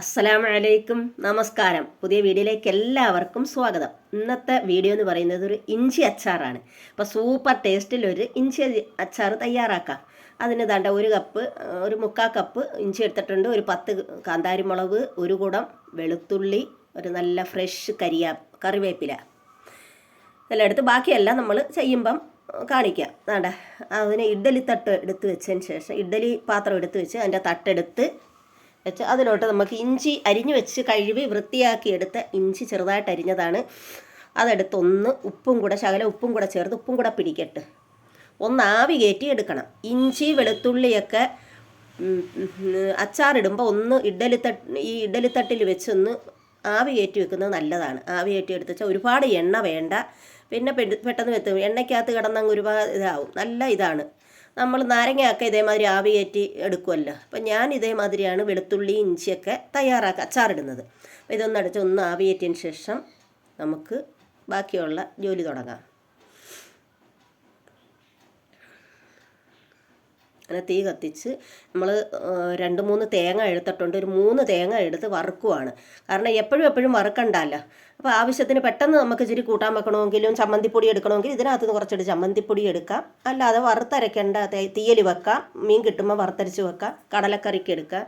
അസ്സലാമു അലൈക്കും നമസ്കാരം. പുതിയ വീഡിയോയിലേക്ക് എല്ലാവർക്കും സ്വാഗതം. ഇന്നത്തെ വീഡിയോ എന്ന് പറയുന്നത് ഒരു ഇഞ്ചി അച്ചാറാണ്. അപ്പോൾ സൂപ്പർ ടേസ്റ്റിൽ ഒരു ഇഞ്ചി അച്ചാർ തയ്യാറാക്കാം. അതിന് ദാണ്ട ഒരു കപ്പ് ഒരു മുക്കാൽ കപ്പ് ഇഞ്ചി എടുത്തിട്ടുണ്ട്. ഒരു പത്ത് കാന്താരി മുളക് ഒരു കുടം വെളുത്തുള്ളി ഒരു നല്ല ഫ്രഷ് കരിയാ കറിവേപ്പില. ഇതെല്ലാം എടുത്ത് ബാക്കിയെല്ലാം നമ്മൾ ചെയ്യുമ്പം കാണിക്കാം. വേണ്ട അതിന് ഇഡ്ഡലി തട്ട് എടുത്ത് വെച്ചതിന് ശേഷം ഇഡ്ഡലി പാത്രം എടുത്ത് വെച്ച് അതിന്റെ തട്ടെടുത്ത് വെച്ച് അതിലോട്ട് നമുക്ക് ഇഞ്ചി അരിഞ്ഞു വെച്ച് കഴുകി വൃത്തിയാക്കി എടുത്ത ഇഞ്ചി ചെറുതായിട്ട് അരിഞ്ഞതാണ്. അതെടുത്ത് ഒന്ന് ഉപ്പും കൂടെ ശകല ഉപ്പും കൂടെ ചേർത്ത് ഉപ്പും കൂടെ പിടിക്കട്ട്. ഒന്ന് ആവി കയറ്റി എടുക്കണം. ഇഞ്ചി വെളുത്തുള്ളിയൊക്കെ അച്ചാറിടുമ്പോൾ ഒന്ന് ഇഡലിത്തട്ട് ഈ ഇഡലിത്തട്ടിൽ വെച്ചൊന്ന് ആവി കയറ്റി വെക്കുന്നത് നല്ലതാണ്. ആവി കയറ്റി എടുത്ത് വെച്ചാൽ ഒരുപാട് എണ്ണ വേണ്ട. പിന്നെ പെട്ടെന്ന് വെത്തും എണ്ണയ്ക്കകത്ത് കിടന്നങ്ങ് ഒരുപാട് ഇതാവും. നല്ല ഇതാണ്. നമ്മൾ നാരങ്ങയൊക്കെ ഇതേമാതിരി ആവി കയറ്റി എടുക്കുമല്ലോ അപ്പം ഞാൻ ഇതേമാതിരിയാണ് വെളുത്തുള്ളി ഇഞ്ചിയൊക്കെ തയ്യാറാക്കുക അച്ചാറിടുന്നത് അപ്പോൾ ഇതൊന്നടച്ച് ഒന്ന് ആവി കയറ്റിയതിന് ശേഷം നമുക്ക് ബാക്കിയുള്ള ജോലി തുടങ്ങാം. അങ്ങനെ തീ കത്തിച്ച് നമ്മൾ രണ്ട് മൂന്ന് തേങ്ങ എടുത്തിട്ടുണ്ട്. ഒരു മൂന്ന് തേങ്ങ എടുത്ത് വറുക്കുവാണ്. കാരണം എപ്പോഴും എപ്പോഴും വറുക്കണ്ടല്ലോ. അപ്പോൾ ആവശ്യത്തിന് പെട്ടെന്ന് നമുക്ക് ഇച്ചിരി കൂട്ടാൻ വെക്കണമെങ്കിലും ചമ്മന്തിപ്പൊടി എടുക്കണമെങ്കിൽ ഇതിനകത്ത് നിന്ന് കുറച്ചെടുത്ത് ചമ്മന്തിപ്പൊടി എടുക്കാം. അല്ലാതെ വറുത്തരയ്ക്കേണ്ട തീയൽ വെക്കാം. മീൻ കിട്ടുമ്പോൾ വറുത്തരച്ച് വെക്കാം. കടലക്കറിക്ക് എടുക്കാം.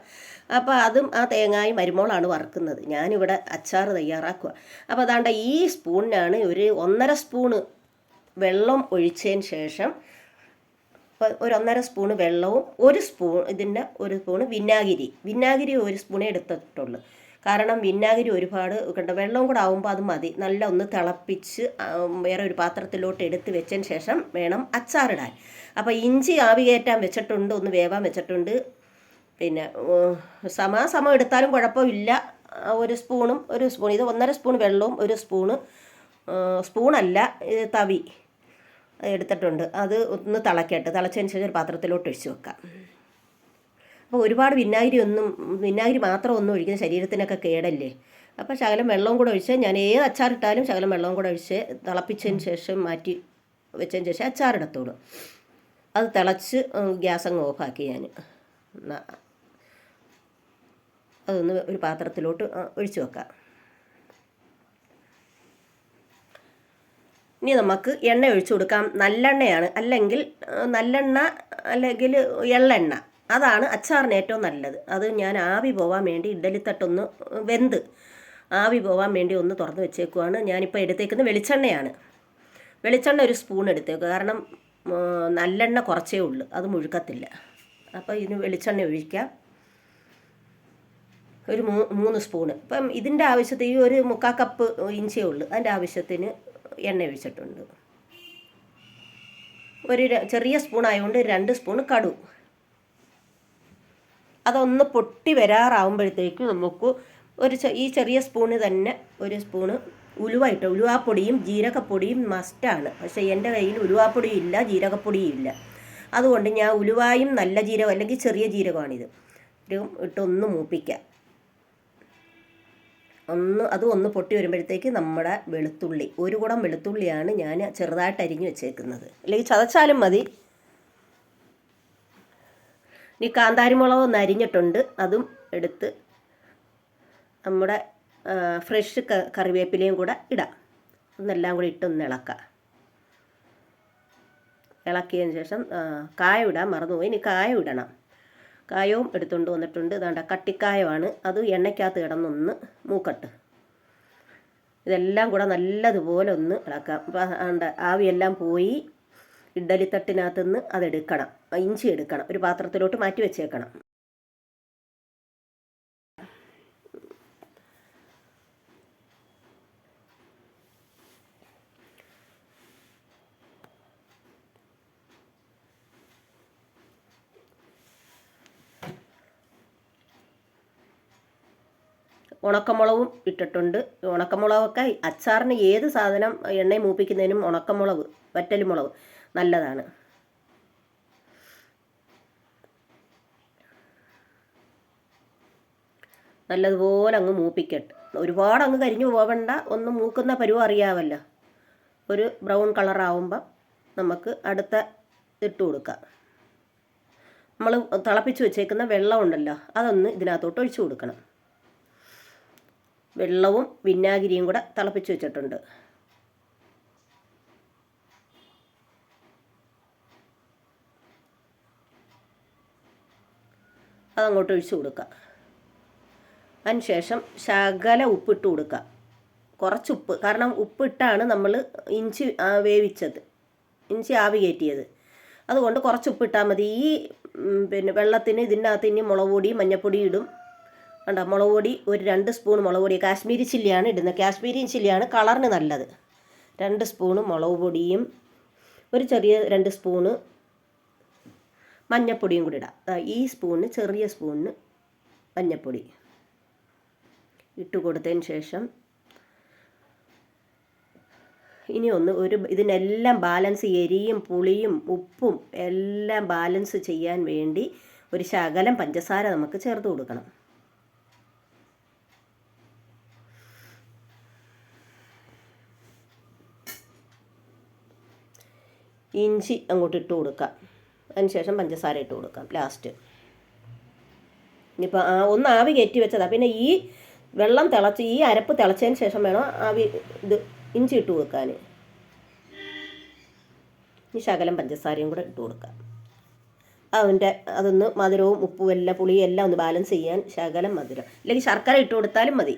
അപ്പോൾ അതും ആ തേങ്ങായും മരുമോളാണ് വറുക്കുന്നത്. ഞാനിവിടെ അച്ചാർ തയ്യാറാക്കുക അപ്പോൾ അതാണ്ട് ഈ സ്പൂണിനാണ് ഒരു ഒന്നര സ്പൂണ് വെള്ളം ഒഴിച്ചതിന് ശേഷം ഇപ്പം ഒരു ഒന്നര സ്പൂണ് വെള്ളവും ഒരു സ്പൂൺ ഇതിന്റെ ഒരു സ്പൂണ് വിനാഗിരി. വിനാഗിരി ഒരു സ്പൂണേ എടുത്തിട്ടുള്ളൂ. കാരണം വിനാഗിരി ഒരുപാട് കണ്ട? വെള്ളവും കൂടെ ആവുമ്പോൾ അത് മതി. നല്ല ഒന്ന് തിളപ്പിച്ച് വേറെ ഒരു പാത്രത്തിലോട്ട് എടുത്ത് വെച്ചതിന് ശേഷം വേണം അച്ചാറിടാൻ. അപ്പോൾ ഇഞ്ചി ആവി കയറ്റാൻ വെച്ചിട്ടുണ്ട് ഒന്ന് വേവാൻ വെച്ചിട്ടുണ്ട്. പിന്നെ സമ സമാസമം എടുത്താലും കുഴപ്പമില്ല. ഒരു സ്പൂണും ഒരു സ്പൂൺ ഇത് ഒന്നര സ്പൂൺ വെള്ളവും ഒരു സ്പൂണ് സ്പൂണല്ല തവി. എടുത്തിട്ടുണ്ട്. അത് ഒന്ന് തിളക്കട്ടെ. തിളച്ചതിന് ശേഷം ഒരു പാത്രത്തിലോട്ട് ഒഴിച്ചു വെക്കാം. അപ്പോൾ ഒരുപാട് വിനാഗിരി ഒന്നും വിനാഗിരി മാത്രം ഒന്നും ഒഴിക്കുന്ന ശരീരത്തിനൊക്കെ കേടല്ലേ? അപ്പോൾ ശകലം വെള്ളവും കൂടെ ഒഴിച്ച് ഞാൻ ഏത് അച്ചാറിട്ടാലും ശകലം വെള്ളവും കൂടെ ഒഴിച്ച് തിളപ്പിച്ചതിന് ശേഷം മാറ്റി വെച്ചതിന് ശേഷം അച്ചാറിടത്തുള്ളൂ അത് തിളച്ച് ഗ്യാസ് അങ്ങ് ഓഫാക്കി ഞാൻ. അതൊന്ന് ഒരു പാത്രത്തിലോട്ട് ഒഴിച്ച് വെക്കാം. ഇനി നമുക്ക് എണ്ണ ഒഴിച്ചു കൊടുക്കാം. നല്ലെണ്ണയാണ്. അല്ലെങ്കിൽ നല്ലെണ്ണ അല്ലെങ്കിൽ എള്ളെണ്ണ. അതാണ് അച്ചാറിന് ഏറ്റവും നല്ലത്. അത് ഞാൻ ആവി പോവാൻ വേണ്ടി ഇഡലിത്തട്ടൊന്ന് വെന്ത് ആവി പോവാൻ വേണ്ടി ഒന്ന് തുറന്ന് വെച്ചേക്കുവാണ്. ഞാനിപ്പോൾ എടുത്തേക്കുന്നത് വെളിച്ചെണ്ണയാണ്. വെളിച്ചെണ്ണ ഒരു സ്പൂൺ എടുത്തേക്കുക കാരണം നല്ലെണ്ണ കുറച്ചേ ഉള്ളൂ. അത് മുഴുക്കത്തില്ല. അപ്പോൾ ഇതിന് വെളിച്ചെണ്ണ ഒഴിക്കാം. ഒരു മൂ മൂന്ന് സ്പൂണ്. ഇപ്പം ഇതിന്റെ ആവശ്യത്തിൽ ഈ ഒരു മുക്കാൽ കപ്പ് ഇഞ്ചേ ഉള്ളൂ. അതിന്റെ ആവശ്യത്തിന് എണ്ണ ഒഴിച്ചിട്ടുണ്ട്. ഒരു ചെറിയ സ്പൂൺ ആയതുകൊണ്ട് രണ്ട് സ്പൂൺ കടു. അതൊന്ന് പൊട്ടി വരാറാവുമ്പോഴത്തേക്ക് നമുക്ക് ഒരു ഈ ചെറിയ സ്പൂണ് തന്നെ ഒരു സ്പൂണ് ഉലുവായിട്ട് ഉലുവാപ്പൊടിയും ജീരകപ്പൊടിയും മസ്റ്റാണ് പക്ഷേ എന്റെ കയ്യിൽ ഉലുവാപ്പൊടിയും ഇല്ല ജീരകപ്പൊടിയും ഇല്ല. അതുകൊണ്ട് ഞാൻ ഉലുവായും നല്ല ജീരകം അല്ലെങ്കിൽ ചെറിയ ജീരകമാണിത്. ഇട്ടൊന്ന് മൂപ്പിക്കാം. ഒന്ന് അത് ഒന്ന് പൊട്ടി വരുമ്പോഴത്തേക്ക് നമ്മുടെ വെളുത്തുള്ളി. ഒരു കുടം വെളുത്തുള്ളിയാണ് ഞാൻ ചെറുതായിട്ട് അരിഞ്ഞു വെച്ചേക്കുന്നത്. അല്ലെങ്കിൽ ചതച്ചാലും മതി. ഇനി കാന്താരിമുളക് ഒന്ന് അരിഞ്ഞിട്ടുണ്ട്. അതും എടുത്ത് നമ്മുടെ ഫ്രഷ് കറിവേപ്പിലയും കൂടെ ഇടാം. ഒന്നെല്ലാം കൂടി ഇട്ടൊന്ന് ഇളക്കാം. ഇളക്കിയതിന് ശേഷം കായ കായം ഇടാൻ മറന്നുപോയി. ഇനി കായ ഇടണം. കായവും എടുത്തുകൊണ്ട് വന്നിട്ടുണ്ട്. ഇതാണ്ട കട്ടിക്കായമാണ് അത് എണ്ണയ്ക്കകത്ത് കിടന്നൊന്ന് മൂക്കട്ട്. ഇതെല്ലാം കൂടെ നല്ലതുപോലെ ഒന്ന് ഇളക്കാം അപ്പം ആവിയെല്ലാം പോയി ഇഡ്ഡലിത്തട്ടിനകത്തുനിന്ന് അതെടുക്കണം. ഇഞ്ചി എടുക്കണം. ഒരു പാത്രത്തിലോട്ട് മാറ്റി വെച്ചേക്കണം. ഉണക്കമുളകും ഇട്ടിട്ടുണ്ട്. ഉണക്കമുളകൊക്കെ അച്ചാറിന് ഏത് സാധനം എണ്ണ മൂപ്പിക്കുന്നതിനും ഉണക്കമുളക് വറ്റൽമുളക് നല്ലതാണ്. നല്ലതുപോലെ അങ്ങ് മൂപ്പിക്കട്ടെ. ഒരുപാട് അങ്ങ് കരിഞ്ഞു പോവണ്ട ഒന്ന് മൂക്കുന്ന പരുവം അറിയാമല്ലോ ഒരു ബ്രൗൺ കളറാവുമ്പം നമുക്ക് അടുത്ത ഇട്ട് കൊടുക്കാം. നമ്മൾ തിളപ്പിച്ച് വെച്ചേക്കുന്ന വെള്ളമുണ്ടല്ലോ അതൊന്ന് ഇതിനകത്തോട്ട് ഒഴിച്ചു കൊടുക്കണം. വെള്ളവും വിനാഗിരിയും കൂടെ തിളപ്പിച്ച് വെച്ചിട്ടുണ്ട്. അതങ്ങോട്ട് ഒഴിച്ചു കൊടുക്കുക. അതിനുശേഷം ശകല ഉപ്പിട്ട് കൊടുക്കുക. കുറച്ച് ഉപ്പ് കാരണം ഉപ്പിട്ടാണ് നമ്മൾ ഇഞ്ചി വേവിച്ചത്. ഇഞ്ചി ആവി കയറ്റിയത്. അതുകൊണ്ട് കുറച്ച് ഉപ്പിട്ടാൽ മതി. ഈ പിന്നെ വെള്ളത്തിന് ഇതിന്റെ അകത്ത് ഇനി മുളക് പൊടി മഞ്ഞൾപ്പൊടി ഇടും. കണ്ടോ മുളക് പൊടി ഒരു രണ്ട് സ്പൂൺ മുളക് പൊടി. കാശ്മീരി ചില്ലിയാണ് ഇടുന്നത്. കാശ്മീരി ചില്ലിയാണ് കളറിന് നല്ലത്. രണ്ട് സ്പൂണ് മുളക് പൊടിയും ഒരു ചെറിയ രണ്ട് സ്പൂണ് മഞ്ഞപ്പൊടിയും കൂടി ഇടാം. ഈ സ്പൂണിന് ചെറിയ സ്പൂണിന് മഞ്ഞപ്പൊടി ഇട്ട് കൊടുത്തതിന് ശേഷം ഇനി ഒന്ന് ഒരു ഇതിനെല്ലാം ബാലൻസ് എരിയും പുളിയും ഉപ്പും എല്ലാം ബാലൻസ് ചെയ്യാൻ വേണ്ടി ഒരു ശകലം പഞ്ചസാര നമുക്ക് ചേർത്ത് കൊടുക്കണം. ഇഞ്ചി അങ്ങോട്ട് ഇട്ട് കൊടുക്കാം. അതിനുശേഷം പഞ്ചസാര ഇട്ട് കൊടുക്കാം ലാസ്റ്റ് ഇനിയിപ്പോൾ ആ ഒന്ന് ആവി കയറ്റി വെച്ചതാണ് പിന്നെ ഈ വെള്ളം തിളച്ച് ഈ അരപ്പ് തിളച്ചതിന് ശേഷം വേണം ആവി ഇത് ഇഞ്ചി ഇട്ട് കൊടുക്കാൻ ഈ ശകലം പഞ്ചസാരയും കൂടെ ഇട്ട് കൊടുക്കാം. അതിന്റെ അതൊന്ന് മധുരവും ഉപ്പും എല്ലാം പുളിയും എല്ലാം ഒന്ന് ബാലൻസ് ചെയ്യാൻ ശകലം മധുരം. അല്ലെങ്കിൽ ശർക്കര ഇട്ട് കൊടുത്താലും മതി.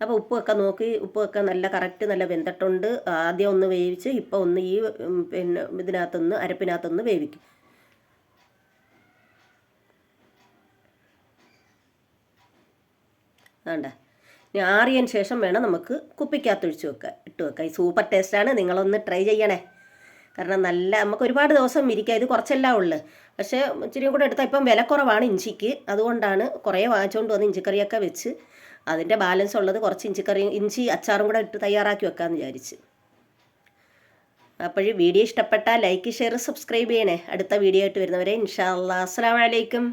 അപ്പോൾ ഉപ്പൊക്കെ നോക്കി ഉപ്പൊക്കെ നല്ല കറക്റ്റ് നല്ല വെന്തിട്ടുണ്ട്. ആദ്യം ഒന്ന് വേവിച്ച് ഇപ്പോൾ ഒന്ന് ഈ പിന്നെ ഇതിനകത്തൊന്ന് അരപ്പിനകത്തൊന്ന് വേവിക്കും. വേണ്ട ഇനി ആറിയതിന് ശേഷം വേണം നമുക്ക് കുപ്പിക്കകത്ത് ഒഴിച്ച് വെക്കുക ഇട്ട് വെക്കുക ഈ സൂപ്പർ ടേസ്റ്റാണ്. നിങ്ങളൊന്ന് ട്രൈ ചെയ്യണേ. കാരണം നല്ല നമുക്ക് ഒരുപാട് ദിവസം ഇരിക്കാം ഇത് കുറച്ചെല്ലാം ഉള്ളു. പക്ഷേ ഇച്ചിരി കൂടെ എടുത്താൽ ഇപ്പം വില കുറവാണ് ഇഞ്ചിക്ക്. അതുകൊണ്ടാണ് കുറേ വാങ്ങിച്ചുകൊണ്ട് വന്ന് ഇഞ്ചിക്കറിയൊക്കെ വെച്ച് അതിന്റെ ബാലൻസ് ഉള്ളത് കുറച്ച് ഇഞ്ചിക്കറി ഇഞ്ചി അച്ചാറും കൂടെ ഇട്ട് തയ്യാറാക്കി വെക്കാമെന്ന് വിചാരിച്ച്. അപ്പോഴും വീഡിയോ ഇഷ്ടപ്പെട്ടാൽ ലൈക്ക് ഷെയർ സബ്സ്ക്രൈബ് ചെയ്യണേ. അടുത്ത വീഡിയോ ആയിട്ട് വരുന്നവരെ ഇൻഷാ അല്ലാ അസ്സാം അലൈക്കും.